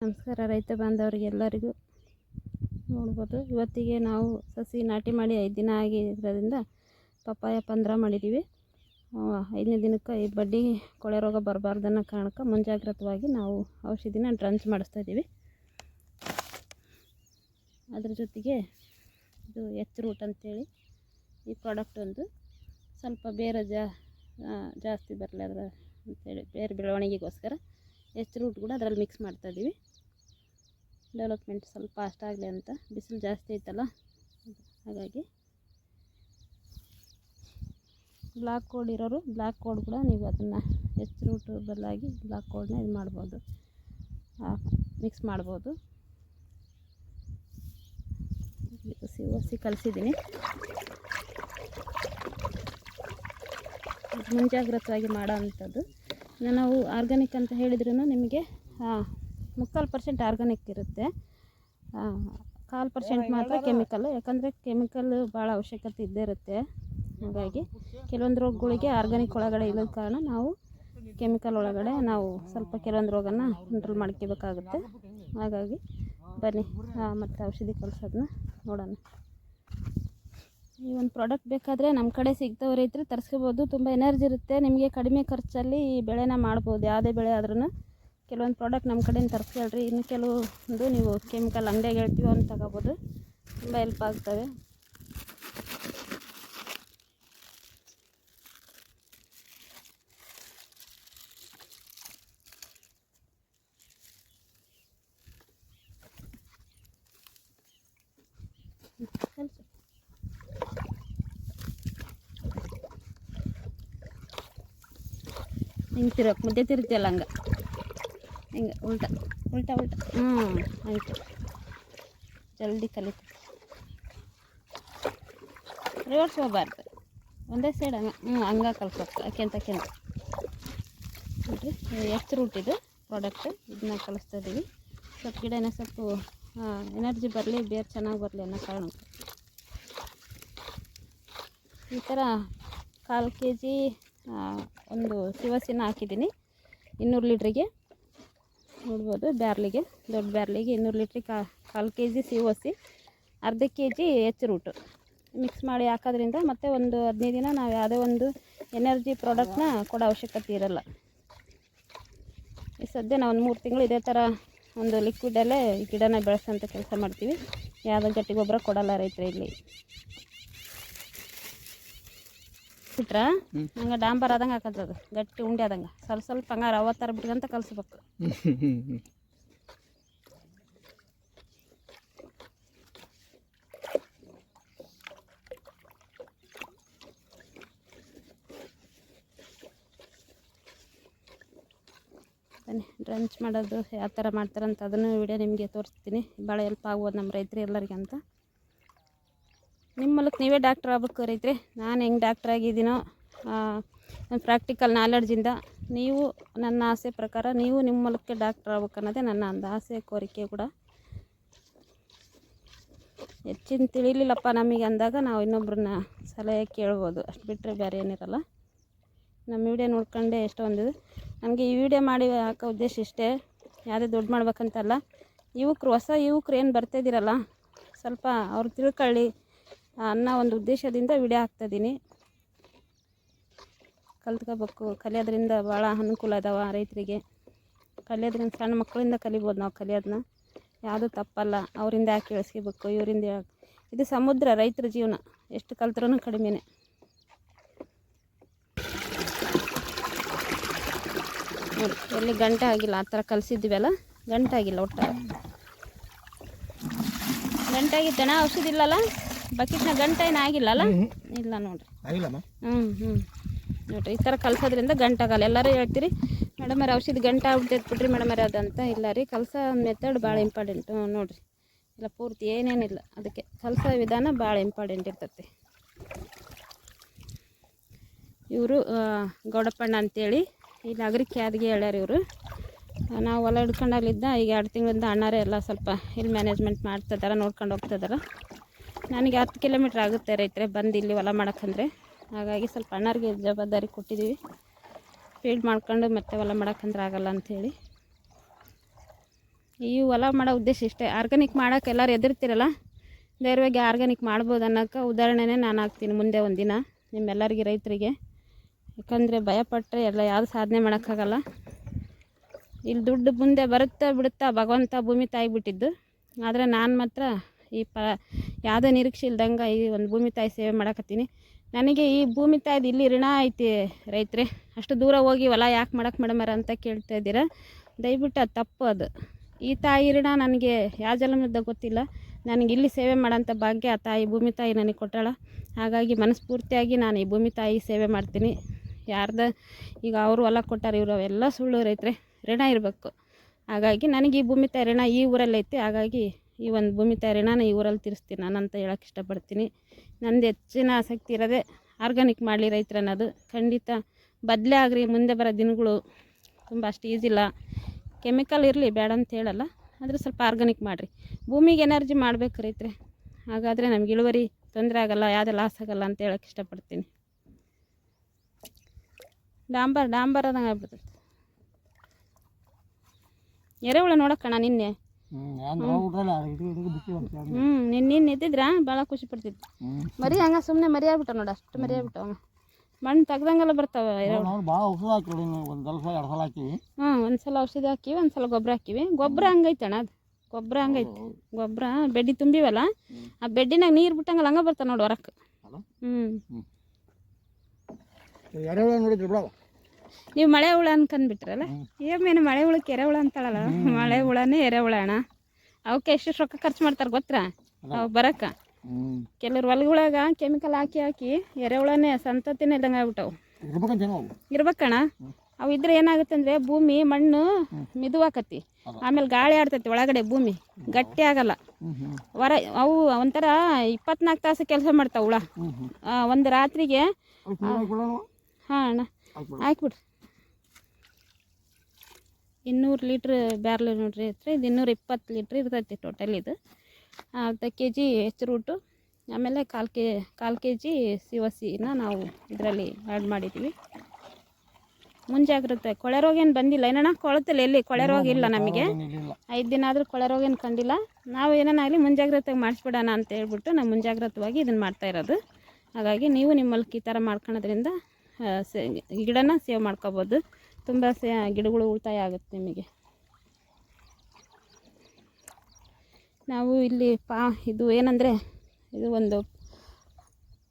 ನಮಸ್ಕಾರ ರೈತ ಬಾಂಧವರಿಗೆಲ್ಲರಿಗೂ ನೋಡ್ಬೋದು. ಇವತ್ತಿಗೆ ನಾವು ಸಸಿ ನಾಟಿ ಮಾಡಿ ಐದು ದಿನ ಆಗಿರೋದ್ರಿಂದ ಪಪ್ಪಾಯ ಪಂದ್ರ ಮಾಡಿದ್ದೀವಿ. ಐದನೇ ದಿನಕ್ಕೆ ಈ ಬಡ್ಡಿ ಕೊಳೆ ರೋಗ ಬರಬಾರ್ದನ್ನ ಕಾರಣಕ್ಕೆ ಮುಂಜಾಗ್ರತವಾಗಿ ನಾವು ಔಷಧಿನ ಡ್ರಂಚ್ ಮಾಡಿಸ್ತಾ ಇದ್ದೀವಿ. ಅದ್ರ ಜೊತೆಗೆ ಇದು ಎಚ್ ರೂಟ್ ಅಂತೇಳಿ ಈ ಪ್ರಾಡಕ್ಟ್ ಒಂದು ಸ್ವಲ್ಪ ಬೇರೆ ಜಾಸ್ತಿ ಬರಲಿ ಅದರ ಅಂತೇಳಿ ಬೇರೆ ಬೆಳವಣಿಗೆಗೋಸ್ಕರ ಎಚ್ ರೂಟ್ ಕೂಡ ಅದರಲ್ಲಿ ಮಿಕ್ಸ್ ಮಾಡ್ತಾ ಇದ್ದೀವಿ. ಡೆವಲಪ್ಮೆಂಟ್ ಸ್ವಲ್ಪ ಫಾಸ್ಟ್ ಆಗಲಿ ಅಂತ ಬಿಸಿಲು ಜಾಸ್ತಿ ಐತಲ್ಲ? ಹಾಗಾಗಿ ಬ್ಲಾಕ್ ಕೋಡ್ ಇರೋರು ಬ್ಲಾಕ್ ಕೋಡ್ ಕೂಡ ನೀವು ಅದನ್ನು ಎಚ್ ರೂಟ್ ಬದಲಾಗಿ ಬ್ಲಾಕ್ ಕೋಡ್ನ ಇದು ಮಾಡ್ಬೋದು. ಮಿಕ್ಸ್ ಮಾಡ್ಬೋದು. ಹಸಿ ಹಸಿ ಕಲಿಸಿದ್ದೀನಿ ಮುಂಜಾಗ್ರತವಾಗಿ ಮಾಡೋ ಅಂಥದ್ದು. ನಾವು ಆರ್ಗ್ಯಾನಿಕ್ ಅಂತ ಹೇಳಿದ್ರೂ ನಿಮಗೆ ಮುಕ್ಕಾಲು ಪರ್ಸೆಂಟ್ ಆರ್ಗಾನಿಕ್ ಇರುತ್ತೆ. ಕಾಲು ಪರ್ಸೆಂಟ್ ಮಾತ್ರ ಕೆಮಿಕಲ್ಲು ಯಾಕಂದರೆ ಕೆಮಿಕಲ್ ಭಾಳ ಅವಶ್ಯಕತೆ ಇದ್ದೇ ಇರುತ್ತೆ. ಹಾಗಾಗಿ ಕೆಲವೊಂದು ರೋಗಗಳಿಗೆ ಆರ್ಗಾನಿಕ್ ಒಳಗಡೆ ಇಲ್ಲದ ಕಾರಣ ನಾವು ಕೆಮಿಕಲ್ ಒಳಗಡೆ ನಾವು ಸ್ವಲ್ಪ ಕೆಲವೊಂದು ರೋಗನ ಕಂಟ್ರೋಲ್ ಮಾಡ್ಕೋಬೇಕಾಗುತ್ತೆ. ಹಾಗಾಗಿ ಬನ್ನಿ ಮತ್ತು ಔಷಧಿ ಕಲಿಸೋದನ್ನ ನೋಡೋಣ. ಈ ಒಂದು ಪ್ರಾಡಕ್ಟ್ ಬೇಕಾದರೆ ನಮ್ಮ ಕಡೆ ಸಿಗ್ತವೆ ರೈತರು ತರಿಸ್ಕೋಬೋದು. ತುಂಬ ಎನರ್ಜಿ ಇರುತ್ತೆ. ನಿಮಗೆ ಕಡಿಮೆ ಖರ್ಚಲ್ಲಿ ಈ ಬೆಳೆನ ಮಾಡ್ಬೋದು. ಯಾವುದೇ ಬೆಳೆ ಆದ್ರೂ ಕೆಲವೊಂದು ಪ್ರಾಡಕ್ಟ್ ನಮ್ಮ ಕಡೆಯಿಂದ ತರಿಸ್ಕೊಳ್ರಿ ಇನ್ನು ಕೆಲವೊಂದು ನೀವು ಕೆಮಿಕಲ್ ಅಂಗಡಿಯಾಗ ಹೇಳ್ತೀವಿ ಅಂತ ತಗೋಬೋದು. ತುಂಬ ಹೆಲ್ಪ್ ಆಗ್ತವೆ. ಹಿಂಗೆ ತಿರ್ಗಕ್ಕೆ ಮುದ್ದೆ ತಿರುಗ್ತಿಯಲ್ಲ ಹಂಗೆ? ಹಿಂಗೆ ಉಲ್ಟಾ ಉಲ್ಟಾ ಉಲ್ಟಾ. ಹ್ಞೂ ಆಯಿತು. ಜಲ್ದಿ ಕಲಿತು. ರಿವರ್ಸ್ ಹೋಗ್ಬಾರ್ದು. ಒಂದೇ ಸೈಡ್ ಹಂಗೆ ಹ್ಞೂ ಹಂಗೆ ಕಲ್ಸ್ಬೇಕು. ಅಕ್ಕಿಂತ ಅಕ್ಕಿಂತ ನೋಡಿರಿ ಎಷ್ಟು ರೂಟ್ ಇದು? ಪ್ರಾಡಕ್ಟ್ ಇದನ್ನ ಕಲಿಸ್ತಾ ಇದ್ದೀವಿ ಸ್ವಲ್ಪ ಗಿಡನ ಸ್ವಲ್ಪ ಎನರ್ಜಿ ಬರಲಿ ಬೇರೆ ಚೆನ್ನಾಗಿ ಬರಲಿ ಅನ್ನೋ ಕಾರಣ. ಈ ಥರ ಕಾಲು ಕೆ ಜಿ ಒಂದು ಶಿವಸಿನ ಹಾಕಿದ್ದೀನಿ. ಇನ್ನೂರು ಲೀಟ್ರಿಗೆ ನೋಡ್ಬೋದು ಬ್ಯಾರ್ಲಿಗೆ, ದೊಡ್ಡ ಬ್ಯಾರ್ಲಿಗೆ ಇನ್ನೂರು ಲೀಟ್ರಿಗೆ ಕಾ, ಕಾಲು ಕೆ ಜಿ ಸಿ ಒಸಿ ಅರ್ಧ K G H route. Mix ಮಾಡಿ ಹಾಕೋದ್ರಿಂದ ಮತ್ತು ಒಂದು ಹದಿನೈದು ದಿನ ನಾವು ಯಾವುದೇ ಒಂದು ಎನರ್ಜಿ ಪ್ರಾಡಕ್ಟ್ನ ಕೊಡೋ ಅವಶ್ಯಕತೆ ಇರಲ್ಲ. ಈ ಸದ್ಯ ನಾವು ಒಂದು ಮೂರು ತಿಂಗಳು ಇದೇ ಥರ ಒಂದು ಲಿಕ್ವಿಡಲ್ಲೇ ಗಿಡನ ಬೆಳೆಸೋಂಥ ಕೆಲಸ ಮಾಡ್ತೀವಿ. ಯಾವುದೋ ಗಟ್ಟಿ ಗೊಬ್ಬರ ಕೊಡಲ್ಲ ರೈತರು ಇಲ್ಲಿ. ಬಿಟ್ರ ಹಂಗೆ ಡಾಂಬರ್ ಆದಂಗೆ ಅದು. ಗಟ್ಟಿ ಉಂಡೆ ಆದಂಗೆ. ಸ್ವಲ್ಪ ಸ್ವಲ್ಪ ಹಂಗಾರ ಅವತ್ತಾರ ಬಿಟ್ಕಂತ ಕಲಿಸ್ಬೇಕು. ಡ್ರಂಚ್ ಮಾಡೋದು ಯಾವ ಥರ ಮಾಡ್ತಾರಂತ ಅದನ್ನು ವಿಡಿಯೋ ನಿಮಗೆ ತೋರಿಸ್ತೀನಿ. ಭಾಳ ಹೆಲ್ಪ್ ಆಗ್ಬೋದು ನಮ್ಮ ರೈತರು ಎಲ್ಲರಿಗೆ ಅಂತ. ನಿಮ್ಮ ಮೂಲಕ ನೀವೇ ಡಾಕ್ಟ್ರ್ ಆಗ್ಬೇಕು ರೈತರೆ. ನಾನು ಹೆಂಗೆ ಡಾಕ್ಟ್ರ್ ಆಗಿದ್ದೀನೋ ನನ್ನ ಪ್ರಾಕ್ಟಿಕಲ್ ನಾಲೆಡ್ಜಿಂದ ನೀವು ನನ್ನ ಆಸೆ ಪ್ರಕಾರ ನೀವು ನಿಮ್ಮ ಮೂಲಕ ಡಾಕ್ಟ್ರ್ ಆಗ್ಬೇಕು ಅನ್ನೋದೇ ನನ್ನ ಒಂದು ಆಸೆ, ಕೋರಿಕೆ ಕೂಡ. ಹೆಚ್ಚಿನ ತಿಳಿಲಿಲ್ಲಪ್ಪ ನಮಗೆ ಅಂದಾಗ ನಾವು ಇನ್ನೊಬ್ರನ್ನ ಸಲಹೆ ಕೇಳ್ಬೋದು. ಅಷ್ಟು ಬಿಟ್ಟರೆ ಬೇರೆ ಏನಿರಲ್ಲ. ನಮ್ಮ ವಿಡಿಯೋ ನೋಡ್ಕೊಂಡೆ ಎಷ್ಟೊಂದು ನನಗೆ ಈ ವಿಡಿಯೋ ಮಾಡಿ ಹಾಕೋ ಉದ್ದೇಶ ಇಷ್ಟೇ. ಯಾವುದೇ ದುಡ್ಡು ಮಾಡ್ಬೇಕಂತಲ್ಲ ಯುವಕರು, ಹೊಸ ಯುವಕರು ಏನು ಬರ್ತಾಯಿದ್ದೀರಲ್ಲ ಸ್ವಲ್ಪ ಅವ್ರು ತಿಳ್ಕೊಳ್ಳಿ. ಅನ್ನೋ ಒಂದು ಉದ್ದೇಶದಿಂದ ವಿಡಿಯೋ ಹಾಕ್ತಾಯಿದ್ದೀನಿ. ಕಲ್ತ್ಕೋಬೇಕು. ಕಲಿಯೋದ್ರಿಂದ ಭಾಳ ಅನುಕೂಲ ಅದಾವ ರೈತರಿಗೆ. ಕಲಿಯೋದ್ರಿಂದ ಸಣ್ಣ ಮಕ್ಕಳಿಂದ ಕಲಿಬೋದು ನಾವು ಕಲಿಯೋದನ್ನ ಯಾವುದೂ ತಪ್ಪಲ್ಲ. ಅವರಿಂದ ಯಾಕೆ ಕೇಳಿಸ್ಕೋಬೇಕು ಇವರಿಂದ ಇದು ಸಮುದ್ರ ರೈತರ ಜೀವನ. ಎಷ್ಟು ಕಲ್ತ್ರೂ ಕಡಿಮೆನೇ. ಎಲ್ಲಿ ಗಂಟೆ ಆಗಿಲ್ಲ, ಆ ಥರ ಕಲಿಸಿದ್ವಲ್ಲ ಗಂಟೆ ಆಗಿಲ್ಲ ಒಟ್ಟು. ಗಂಟೆ ಆಗಿತ್ತಣ್ಣ, ಔಷಧಿ ಇಲ್ಲಲ್ಲ? ಬಕೆಟ್ನ ಗಂಟೆ ಏನು ಆಗಿಲ್ಲಲ್ಲ? ಇಲ್ಲ ನೋಡ್ರಿ. ಹ್ಞೂ ಹ್ಞೂ ನೋಡ್ರಿ ಈ ಥರ ಕಲ್ಸೋದ್ರಿಂದ ಗಂಟಾಗಲ್ಲ ಎಲ್ಲರೂ ಹೇಳ್ತೀರಿ ಮೇಡಮ್ ಅವ್ರ ಔಷಧಿ ಗಂಟೆ ಆಗ್ಬಿಟ್ಟೈತೆ ಬಿಡ್ರಿ ಮೇಡಮ್ ಅದಂತ ಇಲ್ಲ ರೀ. ಕಲ್ಸ ಮೆಥಡ್ ಭಾಳ ಇಂಪಾರ್ಟೆಂಟ್ ನೋಡಿರಿ. ಇಲ್ಲ ಪೂರ್ತಿ ಏನೇನಿಲ್ಲ. ಅದಕ್ಕೆ ಕಲಸೋ ವಿಧಾನ ಭಾಳ ಇಂಪಾರ್ಟೆಂಟ್ ಇರ್ತೈತಿ. ಇವರು ಗೌಡಪ್ಪಣ್ಣ ಅಂತೇಳಿ ಇಲ್ಲಿ ಅಗ್ರಿಕೆ ಅದಿಗೆ ಹೇಳ್ಯಾರ ಇವರು. ನಾವು ಹೊಲ ಹಿಡ್ಕೊಂಡಲ್ಲಿದ್ದ ಈಗ ಎರಡು ತಿಂಗಳಿಂದ ಅಣ್ಣಾರೇ ಎಲ್ಲ ಸ್ವಲ್ಪ ಇಲ್ಲಿ ಮ್ಯಾನೇಜ್ಮೆಂಟ್ ಮಾಡ್ತಿದ್ದಾರೆ ನೋಡ್ಕೊಂಡು ಹೋಗ್ತಿದ್ದಾರೆ ನನಗೆ ಹತ್ತು ಕಿಲೋಮೀಟ್ರ್ ಆಗುತ್ತೆ ರೈತರೆ, ಬಂದು ಇಲ್ಲಿ ಹೊಲ ಮಾಡೋಕ್ಕಂದ್ರೆ. ಹಾಗಾಗಿ ಸ್ವಲ್ಪ ಅಣ್ಣರಿಗೆ ಜವಾಬ್ದಾರಿ ಕೊಟ್ಟಿದ್ದೀವಿ. ಫೀಲ್ಡ್ ಮಾಡ್ಕೊಂಡು ಮತ್ತೆ ಹೊಲ ಮಾಡೋಕ್ಕಂದ್ರೆ ಆಗಲ್ಲ ಅಂಥೇಳಿ. ಈ ಹೊಲ ಮಾಡೋ ಉದ್ದೇಶ ಇಷ್ಟೇ. ಆರ್ಗಾನಿಕ್ ಮಾಡೋಕೆ ಎಲ್ಲರೂ ಎದುರ್ತಿರಲ್ಲ ಧೈರ್ಯವಾಗಿ ಆರ್ಗಾನಿಕ್ ಮಾಡ್ಬೋದು ಅನ್ನೋಕೆ ಉದಾಹರಣೆನೇ ನಾನು ಹಾಕ್ತೀನಿ ಮುಂದೆ ಒಂದಿನ ನಿಮ್ಮೆಲ್ಲರಿಗೆ ರೈತರಿಗೆ. ಯಾಕಂದರೆ ಭಯಪಟ್ಟರೆ ಎಲ್ಲ ಯಾವುದು ಸಾಧನೆ ಮಾಡೋಕ್ಕಾಗಲ್ಲ. ಇಲ್ಲಿ ದುಡ್ಡು ಮುಂದೆ ಬರುತ್ತಾ ಬಿಡುತ್ತಾ ಭಗವಂತ ಭೂಮಿ ತಾಯಿ ಬಿಟ್ಟಿದ್ದು ಆದರೆ ನಾನು ಮಾತ್ರ ಈ ಪ, ಯಾವುದೇ ನಿರೀಕ್ಷೆ ಇಲ್ದಂಗೆ ಈ ಒಂದು ಭೂಮಿ ತಾಯಿ ಸೇವೆ ಮಾಡಕತ್ತೀನಿ. ನನಗೆ ಈ ಭೂಮಿ ತಾಯಿದು ಇಲ್ಲಿ ಋಣ ಐತಿ ರೈತರೇ, ಅಷ್ಟು ದೂರ ಹೋಗಿ ಹೊಲ ಯಾಕೆ ಮಾಡಕ್ಕೆ ಮೇಡಮರ ಅಂತ ಕೇಳ್ತಾ ಇದ್ದೀರಾ? ದಯವಿಟ್ಟು ಅದು ತಪ್ಪು ಅದು. ಈ ತಾಯಿ ಋಣ ನನಗೆ ಯಾವ ಜನ್ಮದ ಗೊತ್ತಿಲ್ಲ. ನನಗೆ ಇಲ್ಲಿ ಸೇವೆ ಮಾಡೋಂಥ ಭಾಗ್ಯ ಆ ತಾಯಿ ಭೂಮಿ ತಾಯಿ ನನಗೆ ಕೊಟ್ಟಾಳ. ಹಾಗಾಗಿ ಮನಸ್ಫೂರ್ತಿಯಾಗಿ ನಾನು ಈ ಭೂಮಿ ತಾಯಿ ಸೇವೆ ಮಾಡ್ತೀನಿ. ಯಾರ್ದ ಈಗ ಅವರು ಹೊಲ ಕೊಟ್ಟಾರೆ ಇವರು ಅವೆಲ್ಲ ಸುಳ್ಳು ರೈತರೆ, ಋಣ ಇರಬೇಕು. ಹಾಗಾಗಿ ನನಗೆ ಈ ಭೂಮಿ ತಾಯಿ ಋಣ ಈ ಊರಲ್ಲಿ ಐತಿ ಹಾಗಾಗಿ ಈ ಒಂದು ಭೂಮಿ ತಯಾರಿ ನಾನು ಈ ಊರಲ್ಲಿ ತೀರಿಸ್ತೀನಿ, ನಾನು ಅಂತ ಹೇಳಕ್ಕೆ ಇಷ್ಟಪಡ್ತೀನಿ. ನಂದು ಹೆಚ್ಚಿನ ಆಸಕ್ತಿ ಇರೋದೇ ಆರ್ಗಾನಿಕ್ ಮಾಡಲಿ ರೈತರು ಅನ್ನೋದು. ಖಂಡಿತ ಬದಲೇ ಆಗ್ರಿ, ಮುಂದೆ ಬರೋ ದಿನಗಳು ತುಂಬ ಅಷ್ಟು ಈಸಿಲ್ಲ ಕೆಮಿಕಲ್ ಇರಲಿ, ಬೇಡ ಅಂತ ಹೇಳಲ್ಲ, ಆದರೆ ಸ್ವಲ್ಪ ಆರ್ಗಾನಿಕ್ ಮಾಡಿರಿ. ಭೂಮಿಗೆ ಎನರ್ಜಿ ಮಾಡಬೇಕು ರೈತರೆ. ಹಾಗಾದರೆ ನಮ್ಗೆ ಇಳುವರಿ ತೊಂದರೆ ಆಗಲ್ಲ, ಯಾವುದೇ ಲಾಸ್ ಆಗಲ್ಲ ಅಂತ ಹೇಳಕ್ಕೆ ಇಷ್ಟಪಡ್ತೀನಿ. ಡಾಂಬರ್ ಡಾಂಬರ್ ಅದಂಗೆ ಆಗ್ಬಿಡ್ತೈತೆ. ಎರೆಹುಳ ನೋಡೋಕ್ಕಣ ನಿನ್ನೆ? ಹ್ಞೂ ನಿನ್ನೆ ನಿನ್ನೆ ಎದ್ದಿದ್ರಾ? ಭಾಳ ಖುಷಿ ಪಡ್ತಿತ್ತು ಮರಿ ಹಂಗೆ ಸುಮ್ಮನೆ ಮರಿ ಆಗ್ಬಿಟ್ಟ ನೋಡು ಅಷ್ಟು ಮರಿ ಆಗ್ಬಿಟ್ಟು ಮಣ್ಣು ತೆಗ್ದಂಗೆಲ್ಲ ಬರ್ತಾವೆ ಭಾಳ ಔಷಧ ಹಾಕಿ ಒಂದು ಸಲ ಎರಡು ಸಲ ಹಾಕಿವಿ ಹ್ಞೂ ಒಂದು ಸಲ ಔಷಧಿ ಹಾಕಿವಿ ಒಂದು ಸಲ ಗೊಬ್ಬರ ಹಾಕಿವಿ. ಗೊಬ್ಬರ ಹಂಗೈತೆ ಅಣ್ಣ ಅದು. ಗೊಬ್ಬರ ಹಂಗೈತೆ. ಗೊಬ್ಬರ ಬೆಡ್ಡಿ ತುಂಬಿವಲ್ಲ ಆ ಬೆಡ್ಡಿನಾಗ ನೀರು ಬಿಟ್ಟಂಗಲ್ಲ ಹಂಗ ಬರ್ತಾವೆ ನೋಡಿ ಹೊರಕ್ಕೆ ಹ್ಮ್. ಹ್ಞೂ ನೀವು ಮಳೆ ಹುಳ ಅನ್ಕೊಂಡ್ಬಿಟ್ರಲ್ಲ ಏಮೇನು ಮಳೆ ಹುಳಕ್ಕೆ ಎರೆಹುಳ ಅಂತಾಳಲ್ಲ? ಮಳೆ ಹುಳನೇ ಎರೆಹುಳ ಅಣ್ಣ. ಅವಕ್ಕೆ ಎಷ್ಟು ರೊಕ್ಕ ಖರ್ಚು ಮಾಡ್ತಾರೆ ಗೊತ್ತಾ ಅವು ಬರಕ್ಕ ಕೆಲವ್ರು ಹೊಲಗುಳಾಗ ಕೆಮಿಕಲ್ ಹಾಕಿ ಹಾಕಿ ಎರೆಹುಳನೇ ಸಂತತಿನೇ ಇದ್ದಂಗೆ ಆಗ್ಬಿಟ್ಟವು. ಇರ್ಬೇಕಣ್ಣ. ಅವು ಇದ್ರೆ ಏನಾಗುತ್ತೆ ಅಂದ್ರೆ ಭೂಮಿ ಮಣ್ಣು ಮಿದುವಾಕತಿ. ಆಮೇಲೆ ಗಾಳಿ ಆಡ್ತೈತಿ ಒಳಗಡೆ ಭೂಮಿ. ಗಟ್ಟಿ ಆಗಲ್ಲ. ಹೊರ ಅವು ಒಂಥರ ಇಪ್ಪತ್ನಾಲ್ಕು ತಾಸು ಕೆಲಸ ಮಾಡ್ತಾವ ಹುಳ. ಒಂದು ರಾತ್ರಿಗೆ ಹಾ ಅಣ್ಣ. ಹಾಕ್ಬಿಡು ಹಾಕ್ಬಿಡ್ರಿ ಇನ್ನೂರು ಲೀಟ್ರ್ ಬ್ಯಾರ್ಲ್ ನೋಡ್ರಿ ಐತ್ರಿ. ಇದು ಇನ್ನೂರ ಇಪ್ಪತ್ತು ಲೀಟ್ರ್ ಇರ್ತೈತಿ ಟೋಟಲ್ ಇದು. ಅರ್ಧ ಕೆ ಜಿ ಹೆಸ್ರುಟ್ಟು ಆಮೇಲೆ ಕಾಲು ಕೆ ಕಾಲು ಕೆ ಜಿ ಸಿವಸಿನ ನಾವು ಇದರಲ್ಲಿ ಆ್ಯಡ್ ಮಾಡಿದ್ದೀವಿ ಮುಂಜಾಗ್ರತೆ ಕೊಳೆ ರೋಗ ಏನು ಬಂದಿಲ್ಲ. ಏನಣ್ಣ ಕೊಳತಲ್ಲ ಎಲ್ಲಿ? ಕೊಳೆ ರೋಗ ಇಲ್ಲ ನಮಗೆ. ಐದು ದಿನ ಆದರೂ ಕೊಳೆ ರೋಗ ಏನು ಕಂಡಿಲ್ಲ. ನಾವು ಏನಾಗಲಿ ಮುಂಜಾಗ್ರತೆಗೆ ಮಾಡಿಸ್ಬಿಡೋಣ ಅಂತ ಹೇಳ್ಬಿಟ್ಟು ನಾವು ಮುಂಜಾಗ್ರತವಾಗಿ ಇದನ್ನು ಮಾಡ್ತಾ ಇರೋದು. ಹಾಗಾಗಿ ನೀವು ನಿಮ್ಮಲ್ಲಿ ಈ ಥರ ಮಾಡ್ಕೊಳೋದ್ರಿಂದ ಸೇ ಗಿಡನ ಸೇವ್ ಮಾಡ್ಕೋಬೋದು. ತುಂಬ ಗಿಡಗಳು ಉಳಿತಾಯ ಆಗುತ್ತೆ ನಿಮಗೆ. ನಾವು ಇಲ್ಲಿ ಪಾ, ಇದು ಏನಂದರೆ, ಇದು ಒಂದು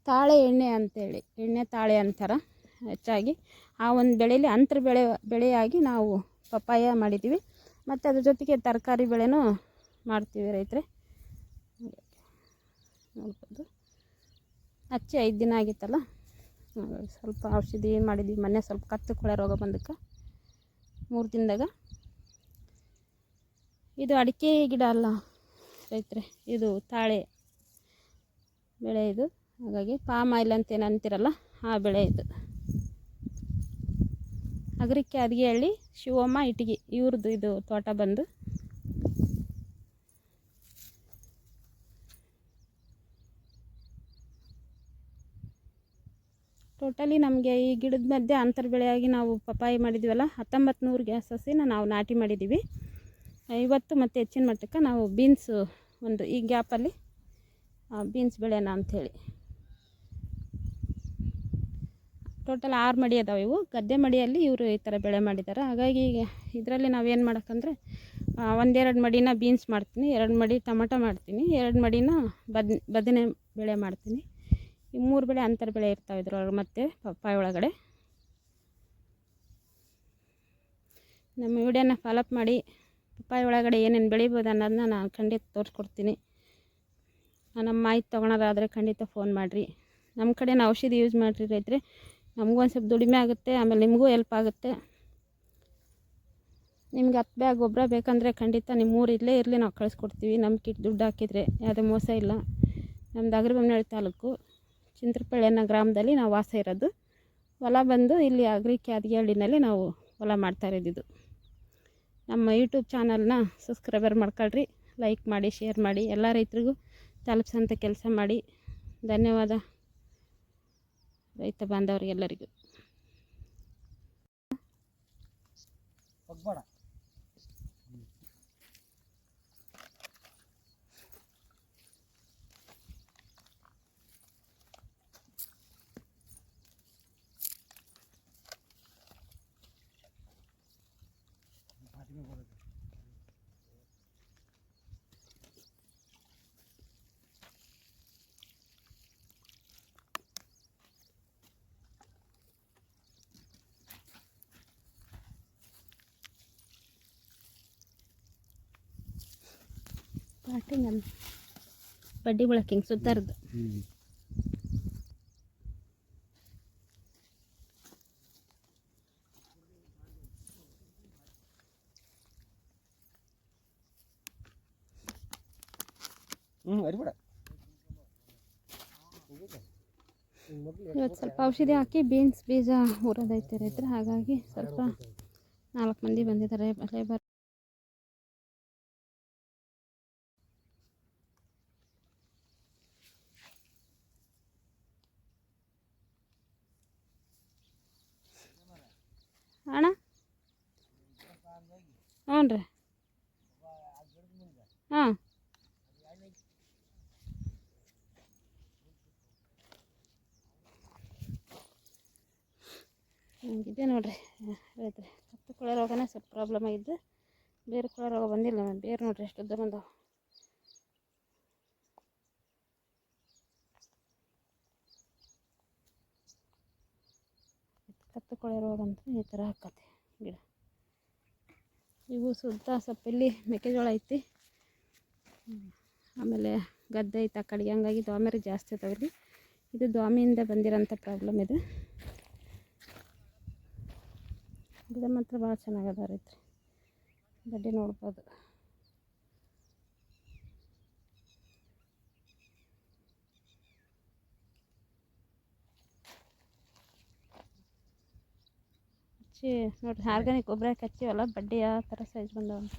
ತಾಳೆ ಎಣ್ಣೆ ಅಂತೇಳಿ, ಎಣ್ಣೆ ತಾಳೆ ಅಂತಾರೆ, ಹೆಚ್ಚಾಗಿ. ಆ ಒಂದು ಬೆಳೆಯಲ್ಲಿ ಅಂತರ ಬೆಳೆ, ಬೆಳೆಯಾಗಿ ನಾವು ಪಪ್ಪಾಯ ಮಾಡಿದ್ದೀವಿ. ಮತ್ತು ಅದ್ರ ಜೊತೆಗೆ ತರಕಾರಿ ಬೆಳೆನೂ ಮಾಡ್ತೀವಿ ರೈತರೆ. ನೋಡ್ಬೋದು. ಹಚ್ಚಿ ಐದು ದಿನ ಆಗಿತ್ತಲ್ಲ? ಸ್ವಲ್ಪ ಔಷಧಿ ಏನು ಮಾಡಿದ್ವಿ, ಮೊನ್ನೆ ಸ್ವಲ್ಪ ಕತ್ತು ಕೊಳೆ ರೋಗ ಬಂದಕ್ಕೆ. ಮೂರು ದಿನದಾಗ ಇದು ಅಡಿಕೆ ಗಿಡ ಅಲ್ಲ ರೈತರೆ, ಇದು ತಾಳೆ ಬೆಳೆ ಇದು. ಹಾಗಾಗಿ ಪಾಮ್ ಆಯಿಲ್ ಅಂತ ಏನು ಅಂತಿರಲ್ಲ, ಆ ಬೆಳೆ ಇದು. ಅಗರಿಕೆ ಅದಿಗೆಹಳ್ಳಿ ಶಿವಮ್ಮ, ಇಟಗಿ ಇವ್ರದ್ದು ಇದು ತೋಟ ಬಂದು. ಟೋಟಲಿ ನಮಗೆ ಈ ಗಿಡದ ಮಧ್ಯೆ ಅಂತರ ಬೆಳೆಯಾಗಿ ನಾವು ಪಪ್ಪಾಯಿ ಮಾಡಿದ್ದೀವಲ್ಲ ಹತ್ತೊಂಬತ್ತು ನೂರು ಸಸಿನ ನಾವು ನಾಟಿ ಮಾಡಿದ್ದೀವಿ. ಇವತ್ತು ಮತ್ತು ಹೆಚ್ಚಿನ ಮಟ್ಟಕ್ಕೆ ನಾವು ಬೀನ್ಸು ಒಂದು ಈ ಗ್ಯಾಪಲ್ಲಿ ಬೀನ್ಸ್ ಬೆಳೆಯೋಣ ಅಂಥೇಳಿ. ಟೋಟಲ್ ಆರು ಮಡಿ ಅದಾವೆ ಇವು. ಗದ್ದೆ ಮಡಿಯಲ್ಲಿ ಇವರು ಈ ಥರ ಬೆಳೆ ಮಾಡಿದ್ದಾರೆ. ಹಾಗಾಗಿ ಇದರಲ್ಲಿ ನಾವೇನು ಮಾಡೋಕ್ಕಂದ್ರೆ ಒಂದೆರಡು ಮಡಿನ ಬೀನ್ಸ್ ಮಾಡ್ತೀನಿ. ಎರಡು ಮಡಿ ಟೊಮಟೊ ಮಾಡ್ತೀನಿ. ಎರಡು ಮಡಿನ ಬದ್, ಬದನೆ ಬೆಳೆ ಮಾಡ್ತೀನಿ. ಈ ಮೂರು ಬೆಳೆ ಅಂತರ ಬೆಳೆ ಇರ್ತಾವೆ ಇದ್ರೊಳಗೆ ಮತ್ತೆ ಪಪ್ಪಾಯಿ ಒಳಗಡೆ. ನಮ್ಮ ವಿಡಿಯೋನ ಫಾಲೋಅಪ್ ಮಾಡಿ. ಪಪ್ಪಾಯ ಒಳಗಡೆ ಏನೇನು ಬೆಳಿಬೋದು ಅನ್ನೋದನ್ನ ನಾನು ಖಂಡಿತ ತೋರಿಸ್ಕೊಡ್ತೀನಿ. ನಮ್ಮ ಮಾಹಿತಿ ತೊಗೊಳೋದಾದರೆ ಖಂಡಿತ ಫೋನ್ ಮಾಡಿರಿ. ನಮ್ಮ ಕಡೆನ ಔಷಧಿ ಯೂಸ್ ಮಾಡಿರಿ ರೈತರೆ, ನಮಗೂ ಒಂದು ಸ್ವಲ್ಪ ದುಡಿಮೆ ಆಗುತ್ತೆ, ಆಮೇಲೆ ನಿಮಗೂ ಹೆಲ್ಪ್ ಆಗುತ್ತೆ. ನಿಮ್ಗೆ ಹತ್ತು ಬ್ಯಾಗ್ ಗೊಬ್ಬರ ಬೇಕಂದರೆ ಖಂಡಿತ ನಿಮ್ಮ ಇಲ್ಲೇ ಇರಲಿ, ನಾವು ಕಳಿಸ್ಕೊಡ್ತೀವಿ. ನಮ್ಮ ಕಿಟ್ ದುಡ್ಡು ಹಾಕಿದರೆ, ಯಾವುದೇ ಮೋಸ ಇಲ್ಲ. ನಮ್ಮದು ಅಗ್ರಿಬೊಮ್ಮನಹಳ್ಳಿ ತಾಲೂಕು. ಚಿಂತ್ರಪಳ್ಳಿ ಅನ್ನೋ ಗ್ರಾಮದಲ್ಲಿ ನಾವು ವಾಸ ಇರೋದು. ಹೊಲ ಬಂದು ಇಲ್ಲಿ ಅಗ್ರಿ ಕ್ಯಾದಗಿಹಳ್ಳಿನಲ್ಲಿ ನಾವು ಹೊಲ ಮಾಡ್ತಾ ಇರೋದಿದ್ದು ನಮ್ಮ ಯೂಟ್ಯೂಬ್ ಚಾನಲ್ನ ಸಬ್ಸ್ಕ್ರೈಬರ್ ಮಾಡ್ಕೊಳ್ರಿ, ಲೈಕ್ ಮಾಡಿ, ಶೇರ್ ಮಾಡಿ, ಎಲ್ಲ ರೈತರಿಗೂ ತಲುಪಿಸೋಂಥ ಕೆಲಸ ಮಾಡಿ. ಧನ್ಯವಾದ ರೈತ ಬಾಂಧವರಿಗೆಲ್ಲರಿಗೂ. ಸ್ಟಾರ್ಟಿಂಗ್ ಅಂತ ಬಡ್ಡಿ ಬಳಕೆ ಹಿಂಗೆ ಸುತ್ತಾರದು ಹ್ಞೂ ಹ್ಞೂ ಅರಿಬೇಡ ಇವತ್ತು ಸ್ವಲ್ಪ ಔಷಧಿ ಹಾಕಿ ಬೀನ್ಸ್ ಬೀಜ ಊರೋದೈತೆ ರೈತರು ಹಾಗಾಗಿ ಸ್ವಲ್ಪ ನಾಲ್ಕು ಮಂದಿ ಬಂದಿದ್ದಾರೆ. ಲೇಬರ್ ಅಣ್ಣ ಹ್ಞೂ. ರೀ ಹಾಂ ಹಿಂಗಿದೆ ನೋಡ್ರಿ. ರೈತ್ರಿ ಕೊಳೆ ರೋಗನೇ ಸ್ವಲ್ಪ ಪ್ರಾಬ್ಲಮ್ ಆಗಿದ್ದು ಬೇರೆ ಕೊಳೆ ರೋಗ ಬಂದಿಲ್ಲ ಬೇರೆ ನೋಡ್ರಿ ಎಷ್ಟು ಉದ್ದ ಬಂದವು. ಕತ್ತು ಕೊಳೆ ರೋಗ ಅಂತ ಈ ಥರ ಹಾಕತ್ತೆ ಇವು ಸುತ್ತ ಸ್ವಲ್ಪ ಇಲ್ಲಿ ಮೆಕ್ಕೆಜೋಳ ಐತಿ. ಆಮೇಲೆ ಗದ್ದೆ ಐತೆ ಆ ಕಡೆಗೆ. ಹಂಗಾಗಿ ದ್ವಾಮರಿ ಜಾಸ್ತಿ ಅದಾವೆ ಇಲ್ಲಿ. ಇದು ದ್ವಾಮಿಯಿಂದ ಬಂದಿರೋಂಥ ಪ್ರಾಬ್ಲಮ್ ಇದು. ಗಿಡ ಮಾತ್ರ ಭಾಳ ಚೆನ್ನಾಗದ ರೀ ಬಡ್ಡಿ ನೋಡ್ಬೋದು. ಹಚ್ಚಿ ನೋಡ್ರಿ ಆರ್ಗಾನಿಕ್ ಗೊಬ್ಬರ ಹಾಕಿ ಹಚ್ಚಿವಲ್ಲ ಬಡ್ಡಿ ಯಾವ ಥರ ಸೈಜ್ ಬಂದವ ಅಂತ.